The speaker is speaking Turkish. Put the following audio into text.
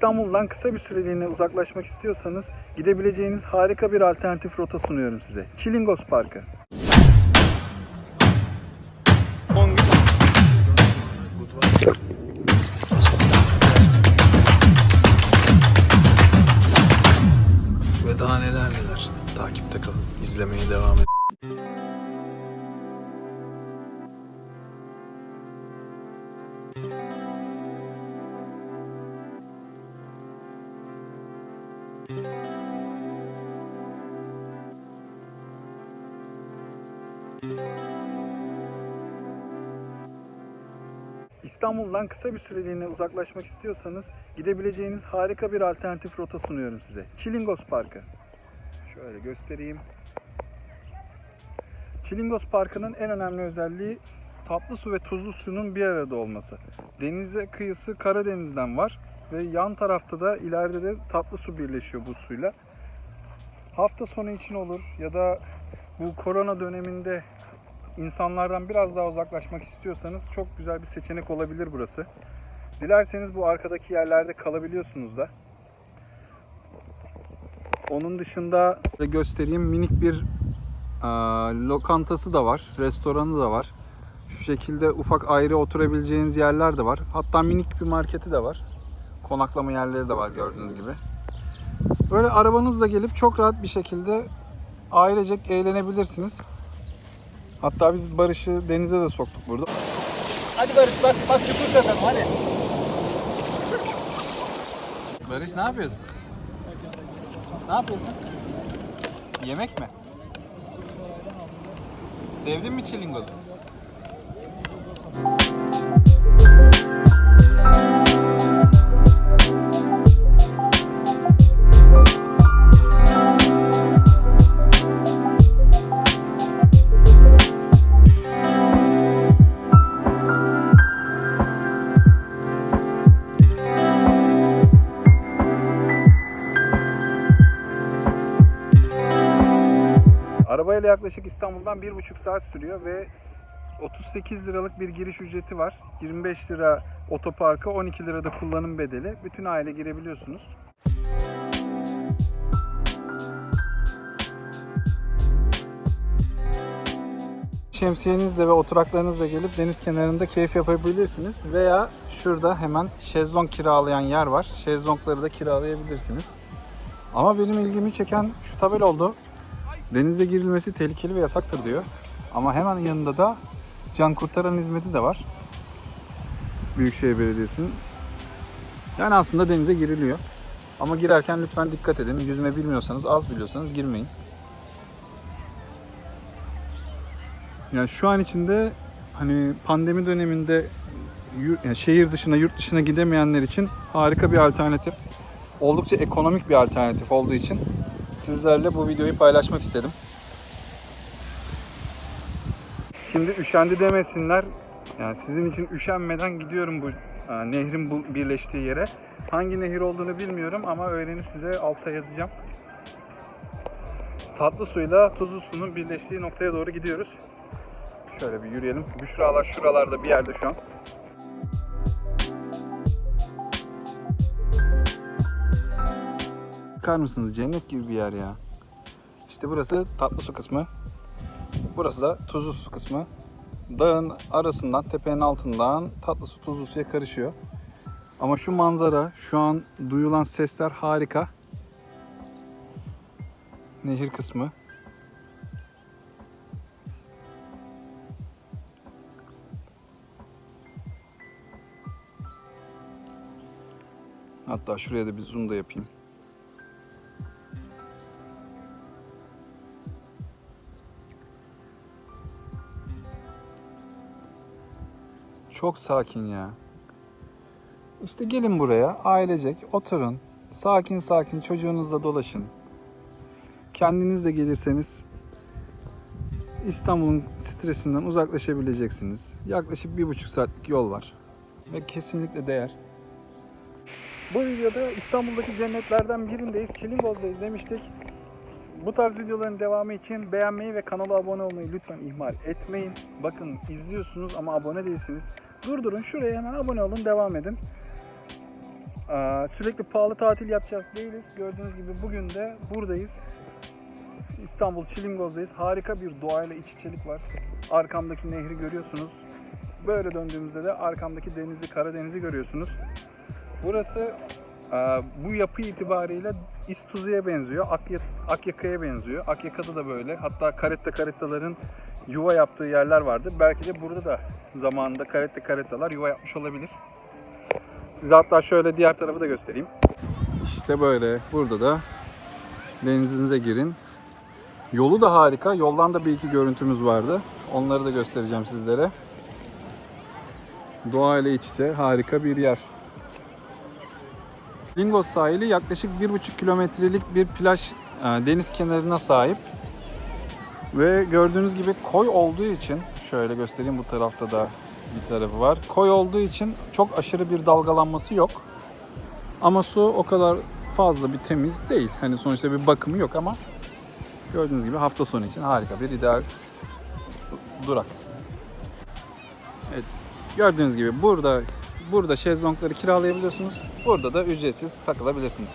İstanbul'dan kısa bir süreliğine uzaklaşmak istiyorsanız gidebileceğiniz harika bir alternatif rota sunuyorum size. Çilingos Parkı. İstanbul'dan kısa bir süreliğine uzaklaşmak istiyorsanız gidebileceğiniz harika bir alternatif rota sunuyorum size. Çilingos Parkı. Şöyle göstereyim. Çilingos Parkı'nın en önemli özelliği tatlı su ve tuzlu suyun bir arada olması. Denize kıyısı Karadeniz'den var ve yan tarafta da ileride de tatlı su birleşiyor bu suyla. Hafta sonu için olur ya da bu korona döneminde insanlardan biraz daha uzaklaşmak istiyorsanız çok güzel bir seçenek olabilir burası. Dilerseniz bu arkadaki yerlerde kalabiliyorsunuz da. Onun dışında göstereyim minik bir aa, lokantası da var, restoranı da var. Şu şekilde ufak ayrı oturabileceğiniz yerler de var. Hatta minik bir marketi de var. Konaklama yerleri de var gördüğünüz gibi. Böyle arabanızla gelip çok rahat bir şekilde ailecek eğlenebilirsiniz. Hatta biz Barış'ı denize de soktuk burada. Hadi Barış bak bak çukur kazalım hadi. Barış ne yapıyorsun? Ne yapıyorsun? Yemek mi? Sevdin mi çilingozu? Arabayla yaklaşık İstanbul'dan bir buçuk saat sürüyor ve 38 liralık bir giriş ücreti var. 25 lira otoparka, 12 lira da kullanım bedeli. Bütün aile girebiliyorsunuz. Şemsiyenizle ve oturaklarınızla gelip deniz kenarında keyif yapabilirsiniz. Veya şurada hemen şezlong kiralayan yer var. Şezlongları da kiralayabilirsiniz. Ama benim ilgimi çeken şu tabela oldu. Denize girilmesi tehlikeli ve yasaktır diyor. Ama hemen yanında da can kurtaran hizmeti de var. Büyükşehir Belediyesi'nin. Yani aslında denize giriliyor. Ama girerken lütfen dikkat edin. Yüzme bilmiyorsanız, az biliyorsanız girmeyin. Yani şu an içinde hani pandemi döneminde yani şehir dışına, yurt dışına gidemeyenler için harika bir alternatif. Oldukça ekonomik bir alternatif olduğu için sizlerle bu videoyu paylaşmak istedim. Şimdi üşendi demesinler. Yani sizin için üşenmeden gidiyorum bu e, nehrin bu birleştiği yere. Hangi nehir olduğunu bilmiyorum ama öğrenip size altta yazacağım. Tatlı suyla tuzlu suyun birleştiği noktaya doğru gidiyoruz. Şöyle bir yürüyelim. Büşralar şuralarda bir yerde şu an. Bakar mısınız? Cennet gibi bir yer ya. İşte burası tatlı su kısmı. Burası da tuzlu su kısmı. Dağın arasından, tepenin altından tatlı su tuzlu suya karışıyor. Ama şu manzara, şu an duyulan sesler harika. Nehir kısmı. Hatta şuraya da bir zoom da yapayım. Çok sakin ya. İşte gelin buraya ailecek oturun. Sakin sakin çocuğunuzla dolaşın. Kendiniz de gelirseniz İstanbul'un stresinden uzaklaşabileceksiniz. Yaklaşık bir buçuk saatlik yol var. Ve kesinlikle değer. Bu videoda İstanbul'daki cennetlerden birindeyiz. Çilingoz'dayız demiştik. Bu tarz videoların devamı için beğenmeyi ve kanala abone olmayı lütfen ihmal etmeyin. Bakın izliyorsunuz ama abone değilsiniz. Durdurun şuraya hemen abone olun devam edin. Ee, sürekli pahalı tatil yapacağız değiliz. Gördüğünüz gibi bugün de buradayız. İstanbul Çilingoz'dayız. Harika bir doğayla iç içelik var. Arkamdaki nehri görüyorsunuz. Böyle döndüğümüzde de arkamdaki denizi, Karadeniz'i görüyorsunuz. Burası bu yapı itibariyle İstuzu'ya benziyor, Akya, Akyaka'ya benziyor. Akyaka'da da böyle. Hatta karetta karettaların yuva yaptığı yerler vardı. Belki de burada da zamanında karetta karettalar yuva yapmış olabilir. Size hatta şöyle diğer tarafı da göstereyim. İşte böyle. Burada da denizinize girin. Yolu da harika. Yoldan da bir iki görüntümüz vardı. Onları da göstereceğim sizlere. Doğayla iç içe harika bir yer. Lingos sahili yaklaşık 1,5 kilometrelik bir plaj e, deniz kenarına sahip. Ve gördüğünüz gibi koy olduğu için şöyle göstereyim bu tarafta da bir tarafı var. Koy olduğu için çok aşırı bir dalgalanması yok. Ama su o kadar fazla bir temiz değil. Hani sonuçta bir bakımı yok ama gördüğünüz gibi hafta sonu için harika bir ideal durak. Evet. Gördüğünüz gibi burada burada şezlongları kiralayabiliyorsunuz. Burada da ücretsiz takılabilirsiniz.